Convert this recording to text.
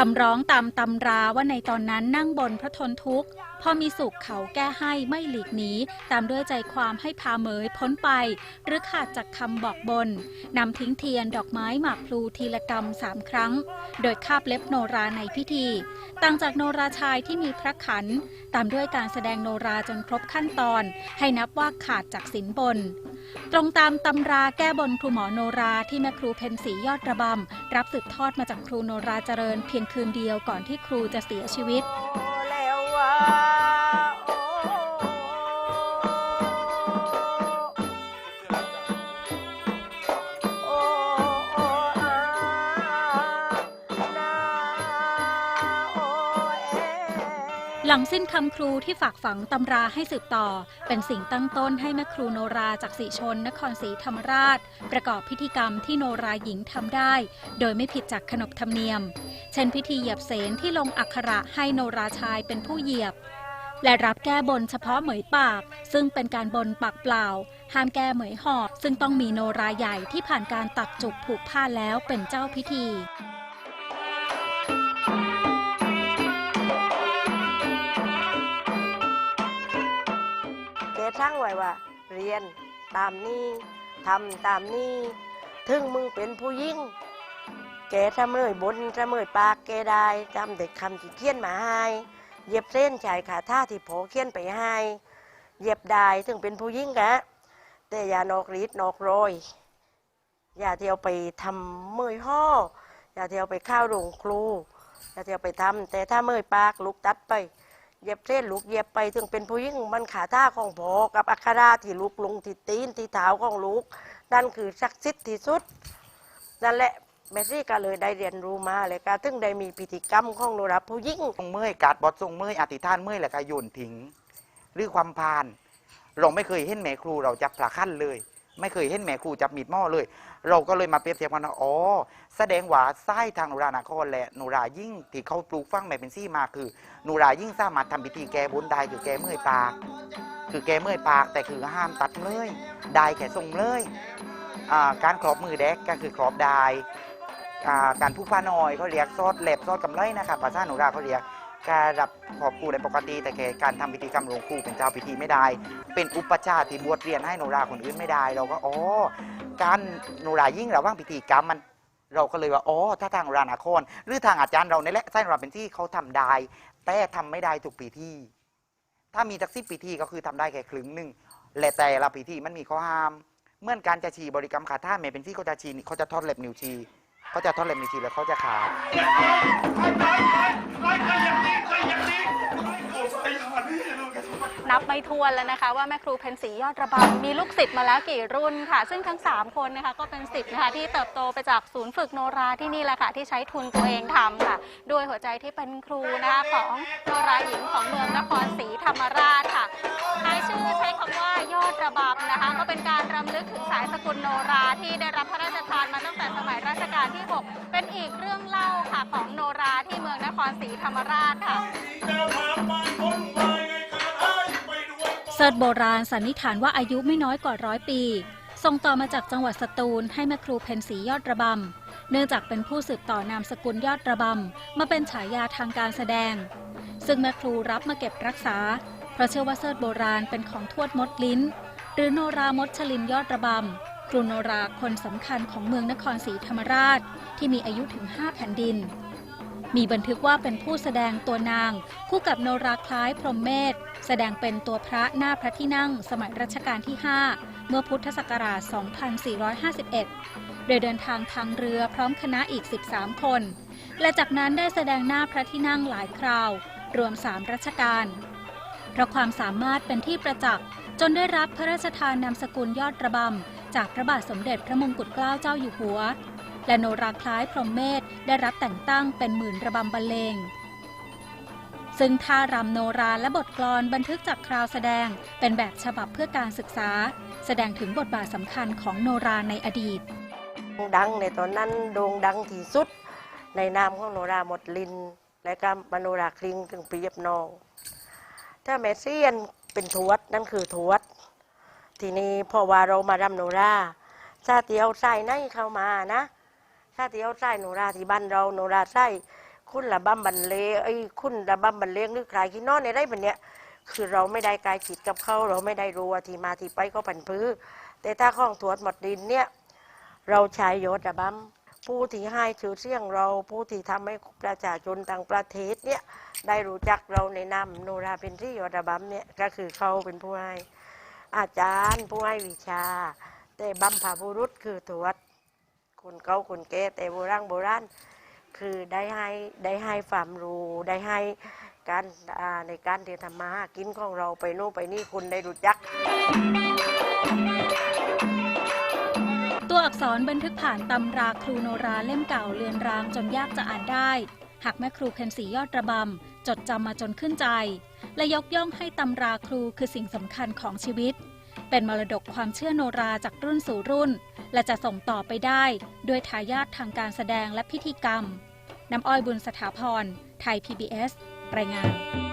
คำร้องตามตำราว่าในตอนนั้นนั่งบนพระทนทุกข์ พอมีสุขเขาแก้ให้ไม่หลีกหนีตามด้วยใจความให้พาเหมยพ้นไป หรือขาดจากคำบอกบนนำทิ้งเทียนดอกไม้หมากพลูทีละกรรมสามครั้ง โดยคาบเล็บโนราในพิธี ต่างจากโนราชายที่มีพระขัน ตามด้วยการแสดงโนราจนครบขั้นตอน ให้นับว่าขาดจากสินบน ตรงตามตำราแก้บนครูหมอโนราที่แม่ครูเพนสียอดระบำ รับสืบทอดมาจากครูโนราเจริญเพียงคืนเดียวก่อนที่ครูจะเสียชีวิต หลังสิ้นคำครูที่ฝากฝังตำราให้สืบต่อ เป็นสิ่งตั้งต้นให้แม่ครูโนราจากสีชน นครศรีธรรมราช ประกอบพิธีกรรมที่โนราหญิงทำได้ โดยไม่ผิดจากขนบธรรมเนียม เช่นพิธีเหยียบเสนที่ลงอักขระให้โนราชายเป็นผู้เหยียบ และรับแก้บนเฉพาะเหมยปาก ซึ่งเป็นการบนปากเปล่า ห้ามแก้เหมยหอบ ซึ่งต้องมีโนราใหญ่ที่ผ่านการตักจุกผูกผ้าแล้วเป็นเจ้าพิธี แกช่างไว้ว่า เรียนตามนี้ทำตามนี้ ถึงมึงเป็นผู้ยิ่งแกทำเลยบนทำเลยปากแกได้จำเด็กคำที่เขียนมาให้เย็บเส้นชายขาท่าที่โผเขียนไปให้เย็บได้ถึงเป็นผู้ยิ่งกะแต่อย่านอกรีดนอกโรยอย่าเที่ยวไปทำเมยห่ออย่าเที่ยวไปข้าวโรงครูอย่าเที่ยวไปทำแต่ถ้าเมยปากลูกตัดไป เย็บเส้นลูกเย็บไปถึงเป็นผู้หญิงมันขาท่าของพอกับอัคราที่ลูกลงที่ตีนที่เท้าของลูก นั่นคือศักดิ์สิทธิ์ที่สุด นั่นแหละแม่ซี่ก็เลยได้เรียนรู้มาเลยก็ถึงได้มีพิธีกรรมของโนราผู้หญิงทรงเมื่อยการดบอดทรงเมื่อยอธิษฐานเมื่อยแล้วก็โยนทิ้งหรือความพาน เราไม่เคยเห็นแม่ครูเราจับปลาขั้นเลย ไม่เคยเห็นแม่ครูจับมีดหม้อเลย เราก็เลยมาเปรียบเทียบกันว่าอ๋อ แสดงว่าไส้ทางโนรานาครและโนรายิ่งที่เขาปลูกฟังแม่เป็นซี่มาคือโนรายิ่งสามารถทำพิธีแก้บนได้คือแก้เมื่อยปาก คือแก้เมื่อยปากแต่คือห้ามตัดเมื่อยได้แค่ทรงเลยอ่าการครอบมือแดกก็คือครอบได้อ่าการผู้ฟ้าน้อยเขาเรียกซอดแหลบซอดกำไรนะครับภาษาโนราเขาเรียก การรับขอบครูในปกติ แต่แค่การทำพิธีกรรมหลวงครูเป็นเจ้าพิธีไม่ได้ เป็นอุปชฌาย์ที่บวชเรียนให้โนราคนอื่นไม่ได้ เราก็อ๋อการโนรายิ่งระว่างพิธีกรรมมัน เราก็เลยว่าอ๋อถ้าทางรานาครหรือทางอาจารย์เราในแหละไส้โนราเป็นที่เขาทำได้ แต่ทำไม่ได้ทุกพิธีถ้ามีจักสิบพิธีก็คือทำได้แค่ครึ่งหนึ่งและแต่ละพิธีมันมีข้อห้าม เมื่อการจะชีบริกรรมคาถาเมเป็นที่เขาจะชีนี่เขาจะทอดเล็บนิ้วชี เขาจะทอดเล็บนิ้วชีแล้วเขาจะขาดนับไม่ถ้วนแล้วนะคะว่าแม่ครูเพนสียอดระบำมีลูกศิษย์มาแล้วกี่รุ่นค่ะ ซึ่งทั้ง 3 คนนะคะก็เป็นศิษย์นะคะที่เติบโตไปจากศูนย์ฝึกโนราที่นี่แหละค่ะที่ใช้ทุนตัวเองทำค่ะด้วยหัวใจที่เป็นครูนะคะของโนราหญิงของเมืองนครศรีธรรมราช เป็นการรำลึกถึงสายสกุลโนราที่ได้รับพระราชทานมาตั้งแต่สมัยรัชกาลที่ 6 เป็นอีกเรื่องเล่าค่ะของโนราที่เมืองนครศรีธรรมราชค่ะเสิร์ชโบราณสันนิษฐานว่าอายุไม่น้อยกว่าร้อยปี ส่งต่อมาจากจังหวัดสตูลให้แม่ครูเพนสียอดระบำ เนื่องจากเป็นผู้สืบต่อนามสกุลยอดระบำ มาเป็นฉายาทางการแสดง ซึ่งแม่ครูรับมาเก็บรักษา เพราะเชื่อว่าเสิร์ชโบราณเป็นของทวดมดลิ้น หรือโนรามดชลินยอดระบำครูโนราคนสำคัญของเมืองนครศรีธรรมราชที่มีอายุถึง 5 แผ่นดิน มีบันทึกว่าเป็นผู้แสดงตัวนาง คู่กับโนราคล้ายพรหมเมธแสดงเป็นตัวพระหน้าพระที่นั่ง สมัยรัชกาลที่ 5 เมื่อพุทธศักราช 2451 โดยเดินทางทางเรือพร้อมคณะอีก 13 คน และจากนั้นได้แสดงหน้าพระที่นั่งหลายคราว รวม 3 รัชกาลเพราะความสามารถเป็นที่ประจักษ์ จนได้รับพระราชทานนามสกุลยอดระบำจากพระบาทสมเด็จพระมงกุฎเกล้าเจ้าอยู่หัว และโนราคล้ายพรหมเมธได้รับแต่งตั้งเป็นหมื่นระบำบรรเลงซึ่งท่ารำโนราและบทกลอนบันทึกจากคราวแสดงเป็นแบบฉบับเพื่อการศึกษา แสดงถึงบทบาทสำคัญของโนราในอดีต ดังในตอนนั้นโด่งดังที่สุด ในนามของโนราหมดลิน และก็มโนราคลิงถึงเปรียบนอง ถ้าแมสเซียน เป็นทวดนั่นคือทวด ทีนี้พอว่าเรามารำโนราชาติเอาไส้ในเข้ามานะชาติเอาไส้โนราที่บ้านเราโนราไส้คุณระบำบรรเลงไอ้คุณระบำบรรเลงหรือใครที่นอนในได้แบบเนี้ยคือเราไม่ได้กายจิตกับเขาเราไม่ได้รู้ว่าที่มาที่ไปก็ผันพื้แต่ถ้าข้องถวดหมดดินเนี่ย เราใช้ยศระบำ ผู้ที่ให้ชื่อเสียงเราผู้ที่ทำให้ประชาชนต่างประเทศเนี่ยได้รู้จักเราในนามโนราเป็นที่ยศระบำเนี่ยก็คือเขาเป็นผู้ให้อาจารย์ผู้ให้วิชา แต่บัมพาบุรุษคือถวดคนเก่าคนแก่แต่โบราณโบราณคือได้ให้ได้ให้ความรู้ได้ให้การในการเที่ทำมาหากินของเราไปโน่ไปนี่คุณได้รู้จัก ษรบันทึกผ่านตำราครูโนราเล่มเก่าเลือนรางจนยากจะอ่านได้ หากแม่ครูเพ็ญศรียอดระบำจดจำมาจนขึ้นใจ และยกย่องให้ตำราครูคือสิ่งสำคัญของชีวิต เป็นมรดกความเชื่อโนราจากรุ่นสู่รุ่น และจะส่งต่อไปได้ ด้วยทายาททางการแสดงและพิธีกรรม น้ำอ้อยบุญสถาพร ไทย PBS รายงาน